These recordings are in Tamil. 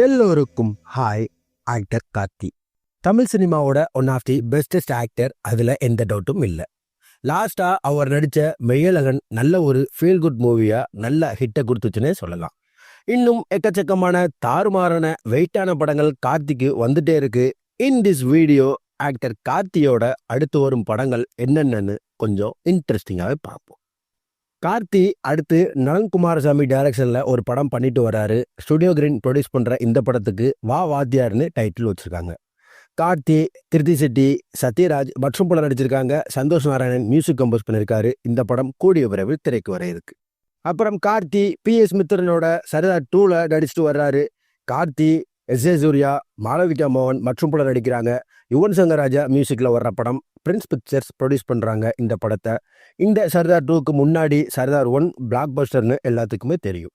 எல்லோருக்கும் ஹாய் ஆக்டர் கார்த்தி. தமிழ் சினிமாவோட one of the bestest actor அதில் எந்த டவுட்டும் இல்லை. லாஸ்ட்டாக அவர் நடித்த மெய்யழகன் நல்ல ஒரு ஃபீல் குட் மூவியாக நல்ல ஹிட்டை கொடுத்துச்சுன்னே சொல்லலாம். இன்னும் எக்கச்சக்கமான தாறுமாறான வெயிட்டான படங்கள் கார்த்திக்கு வந்துட்டே இருக்கு. இன் திஸ் வீடியோ ஆக்டர் கார்த்தியோட அடுத்து வரும் படங்கள் என்னென்னு கொஞ்சம் இன்ட்ரெஸ்டிங்காகவே பார்ப்போம். கார்த்தி அடுத்து நலன் குமாரசாமி டைரக்ஷனில் ஒரு படம் பண்ணிட்டு வராரு. ஸ்டுடியோ கிரீன் ப்ரொடியூஸ் பண்ணுற இந்த படத்துக்கு வா வாத்தியார்னு டைட்டில் வச்சுருக்காங்க. கார்த்தி திருத்தி செட்டி சத்யராஜ் மற்றும் பலர் நடிச்சிருக்காங்க. சந்தோஷ் நாராயணன் மியூசிக் கம்போஸ் பண்ணியிருக்காரு இந்த படம் கூடிய விரைவில் திரைக்கு வர இருக்கு. அப்புறம் கார்த்தி பி எஸ் மித்ரனோட சரதார் டூவில் நடிச்சுட்டு வர்றாரு. கார்த்தி எஸ் ஏ சூர்யா மாளவிகா மோகன் மற்றும் பலர் நடிக்கிறாங்க. யுவன் சங்கர் ராஜா மியூசிக்கில் வர்ற படம் பிரின்ஸ் பிக்சர்ஸ் ப்ரொடியூஸ் பண்ணுறாங்க இந்த படத்தை. இந்த சர்தார் டூக்கு முன்னாடி சர்தார் ஒன் பிளாக் பஸ்டர்னு எல்லாத்துக்குமே தெரியும்.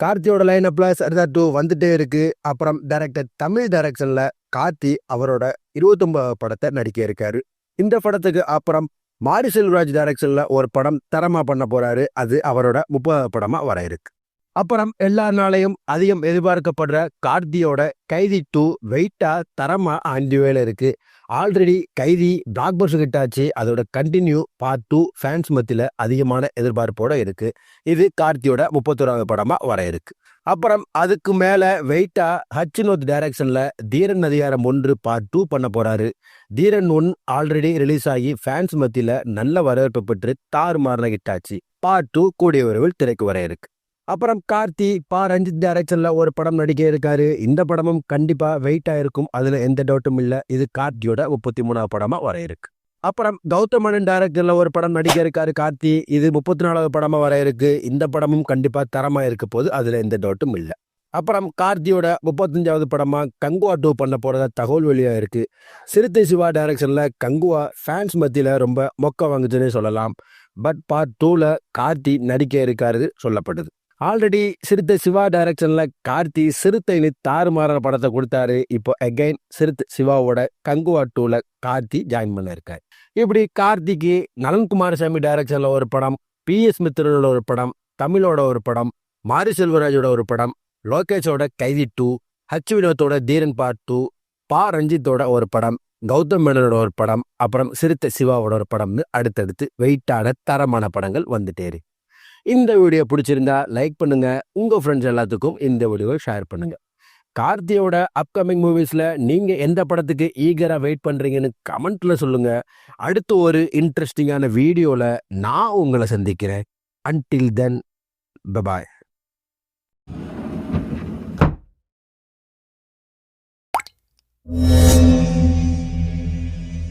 கார்த்தியோட லைனப்பில் சர்தார் டூ வந்துட்டே இருக்கு. அப்புறம் டைரக்டர் தமிழ் டைரக்ஷனில் கார்த்தி அவரோட இருபத்தொம்பது படத்தை நடிக்க இருக்காரு. இந்த படத்துக்கு அப்புறம் மாரி செல்வராஜ் டைரக்ஷனில் ஒரு படம் தரமாக பண்ண போறாரு. அது அவரோட முப்பது படமாக வர இருக்கு. அப்புறம் எல்லா நாளையும் அதிகம் எதிர்பார்க்கப்படுற கார்த்தியோட கைதி டூ வெயிட்டா தரமா ஆண்டி வேலை இருக்கு. ஆல்ரெடி கைதி பிளாக் பஸ்ட் கிட்டாச்சு அதோட கண்டினியூ பார்ட் டூ ஃபேன்ஸ் மத்தியில் அதிகமான எதிர்பார்ப்போட இருக்கு. இது கார்த்தியோட முப்பத்தோராவது படமா வர இருக்கு. அப்புறம் அதுக்கு மேல வெயிட்டா ஹச்சினோத் டைரக்ஷன்ல தீரன் அதிகாரம் ஒன்று பார்ட் டூ பண்ண போறாரு. தீரன் ஒன் ஆல்ரெடி ரிலீஸ் ஆகி ஃபேன்ஸ் மத்தியில் நல்ல வரவேற்பு பெற்று தாறுமாறின ஹிட் ஆச்சு. பார்ட் டூ கூடிய விரைவில் திரைக்கு வர இருக்கு. அப்புறம் கார்த்தி பா ரஞ்சித் டைரக்ஷனில் ஒரு படம் நடிக்க இருக்காரு. இந்த படமும் கண்டிப்பாக வெயிட்டாக இருக்கும் அதில் எந்த டவுட்டும் இல்லை. இது கார்த்தியோட முப்பத்தி மூணாவது படமாக வர இருக்கு. அப்புறம் கௌதமனன் டைரக்டரில் ஒரு படம் நடிக்க இருக்காரு கார்த்தி. இது முப்பத்தி நாலாவது படமாக வர இருக்கு. இந்த படமும் கண்டிப்பாக தரமாக இருக்க போது அதில் எந்த டவுட்டும் இல்லை. அப்புறம் கார்த்தியோட முப்பத்தஞ்சாவது படமாக கங்குவா டூ பண்ண போகிறத தகவல் வெளியாக இருக்குது சிறுத்தை சிவா டைரக்ஷனில் கங்குவா ஃபேன்ஸ் மத்தியில் ரொம்ப மொக்க வாங்குச்சுன்னே சொல்லலாம். பட் பார்ட் டூவில் கார்த்தி நடிக்க இருக்காரு சொல்லப்படுது. ஆல்ரெடி சிறுத்தை சிவா டைரக்ஷன்ல கார்த்தி சிறுத்தைன்னு தாறுமாற படத்தை கொடுத்தாரு. இப்போ அகைன் சிறுத்தை சிவாவோட கங்குவா டூல கார்த்தி ஜாயின் பண்ண இப்படி கார்த்திக்கு நலன் குமாரசாமி டைரக்ஷன்ல ஒரு படம் பி எஸ் மித்ரனோட ஒரு படம் தமிழோட ஒரு படம் மாரி செல்வராஜோட ஒரு படம் லோகேஷோட கைதி டூ ஹச் வினோத்தோட தீரன் பார்ட் டூ பா ரஞ்சித்தோட ஒரு படம் கௌதம் மேனனோட ஒரு படம் அப்புறம் சிறுத்தை சிவாவோட ஒரு படம்னு அடுத்தடுத்து வெயிட்டான தரமான படங்கள் வந்துட்டேரு இந்த வீடியோ பிடிச்சிருந்தா லைக் பண்ணுங்க. உங்க ஃப்ரெண்ட்ஸ் எல்லாத்துக்கும் இந்த வீடியோவை ஷேர் பண்ணுங்க. கார்த்தியோட அப்கமிங் மூவிஸில் நீங்கள் எந்த படத்துக்கு ஈகராக வெயிட் பண்ணுறீங்கன்னு கமெண்ட்டில் சொல்லுங்கள் அடுத்து ஒரு இன்ட்ரெஸ்டிங்கான வீடியோவில் நான் உங்களை சந்திக்கிறேன். Until then bye bye